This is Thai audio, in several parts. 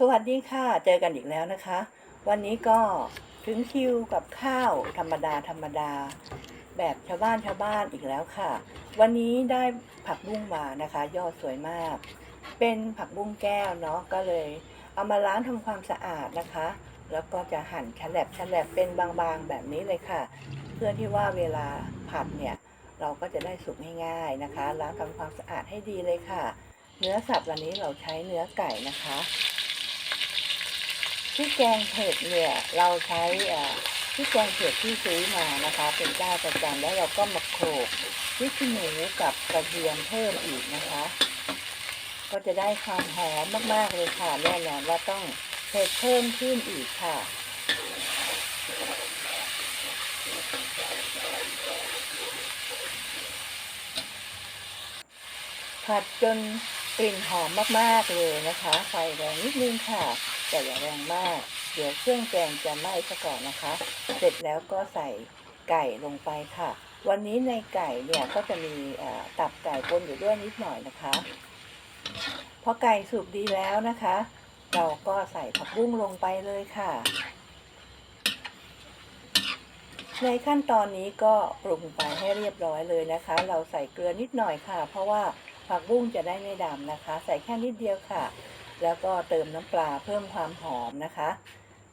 สวัสดีค่ะ เจอกันอีกแล้วนะคะ วันนี้ก็ถึงคิวกับข้าวธรรมดาธรรมดา แบบชาวบ้านชาวบ้านอีกแล้วค่ะ วันนี้ได้ผักบุ้งมานะคะ ยอดสวยมาก เป็นผักบุ้งแก้วเนาะก็เลยเอามาล้างทำความสะอาดนะคะ แล้วก็จะหั่นแฉลับฉลบเป็นบางๆแบบนี้เลยค่ะ เพื่อที่ว่าเวลาผัดเนี่ยเราก็จะได้สุกง่ายๆนะคะ ล้างทำความสะอาดให้ดีเลยค่ะ เนื้อสับวันนี้เราใช้เนื้อไก่นะคะ พริกแกงเผ็ดเนี่ยเราใช้เอ่อพริกแกงเผ็ดที่ซื้อมานะคะ เป็นเจ้าประจำแล้วเราก็มาโขลกพริกขี้หนูกับกระเทียมเพิ่มอีกนะคะ ก็จะได้ความหอมมากๆเลยค่ะแน่นอนว่าต้องเผ็ดเพิ่มขึ้นอีกค่ะผัดจน กลิ่นหอมมากๆเลยนะคะ ไฟแรงนิดนึงค่ะ แต่อย่าแรงมาก เดี๋ยวเครื่องแกงจะไหม้ซะก่อนนะคะ เสร็จแล้วก็ใส่ไก่ลงไปค่ะ วันนี้ในไก่เนี่ยก็จะมีตับไก่ปนอยู่ด้วยนิดหน่อยนะคะ พอไก่สุกดีแล้วนะคะ เราก็ใส่ผักบุ้งลงไปเลยค่ะ ในขั้นตอนนี้ก็ปรุงไปให้เรียบร้อยเลยนะคะ เราใส่เกลือนิดหน่อยค่ะ เพราะว่า ผักบุ้งจะได้ไม่ดำนะคะ ใส่แค่นิดเดียวค่ะ แล้วก็เติมน้ำปลาเพิ่มความหอมนะคะ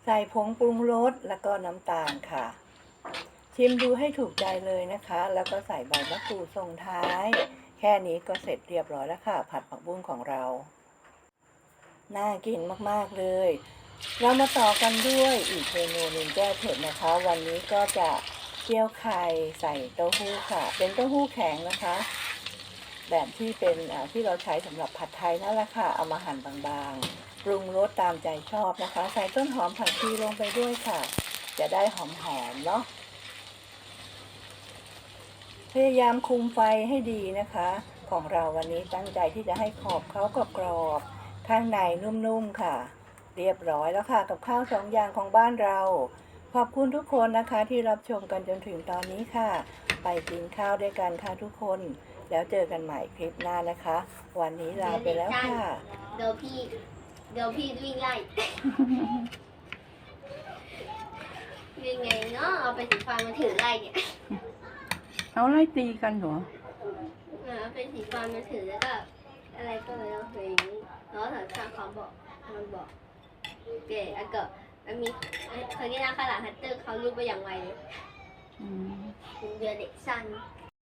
ใส่ผงปรุงรสแล้วก็น้ำตาลค่ะ ชิมดูให้ถูกใจเลยนะคะ แล้วก็ใส่ใบมะกรูดส่งท้าย แค่นี้ก็เสร็จเรียบร้อยแล้วค่ะ ผัดผักบุ้งของเรา น่ากินมากๆเลย เรามาต่อกันด้วยอีกเมนูหนึ่งแก้เผ็ดนะคะ วันนี้ก็จะเจียวไข่ใส่เต้าหู้ค่ะ เป็นเต้าหู้แข็งนะคะ แบบที่เป็นที่เราใช้สำหรับผัดไทยนั่นแหละค่ะ เอามาหั่นบางๆ ปรุงรสตามใจชอบนะคะ ใส่ต้นหอมผักชีลงไปด้วยค่ะ จะได้หอมๆเนาะ พยายามคุมไฟให้ดีนะคะ ของเราวันนี้ตั้งใจที่จะให้ขอบเขากรอบๆข้างในนุ่มๆค่ะ เรียบร้อยแล้วค่ะ กับข้าวสองอย่างของบ้านเรา ขอบคุณทุกคนนะคะที่รับชมกันจนถึงตอนนี้ค่ะ ไปกินข้าวด้วยกันค่ะทุกคน แล้วเจอกันใหม่คลิปหน้านะคะ วันนี้ลาไปแล้วค่ะ เดี๋ยวพี่ เดี๋ยวพี่วิ่งไล่ยังไงเนาะเอาไปสีฟันมาถือไล่เนี่ยเอาไล่ตีกันเหรอเออเอาไปสีฟันมาถือแล้วก็อะไรก็ไม่รู้เพลงแล้วถังข้างเขาบอกมันบอกเก๋อะเกิดมันมีเคยได้นะขนาดฮัตเตอร์เขารูปไปอย่างไวเลยเป็นเดือนเด็กสั้น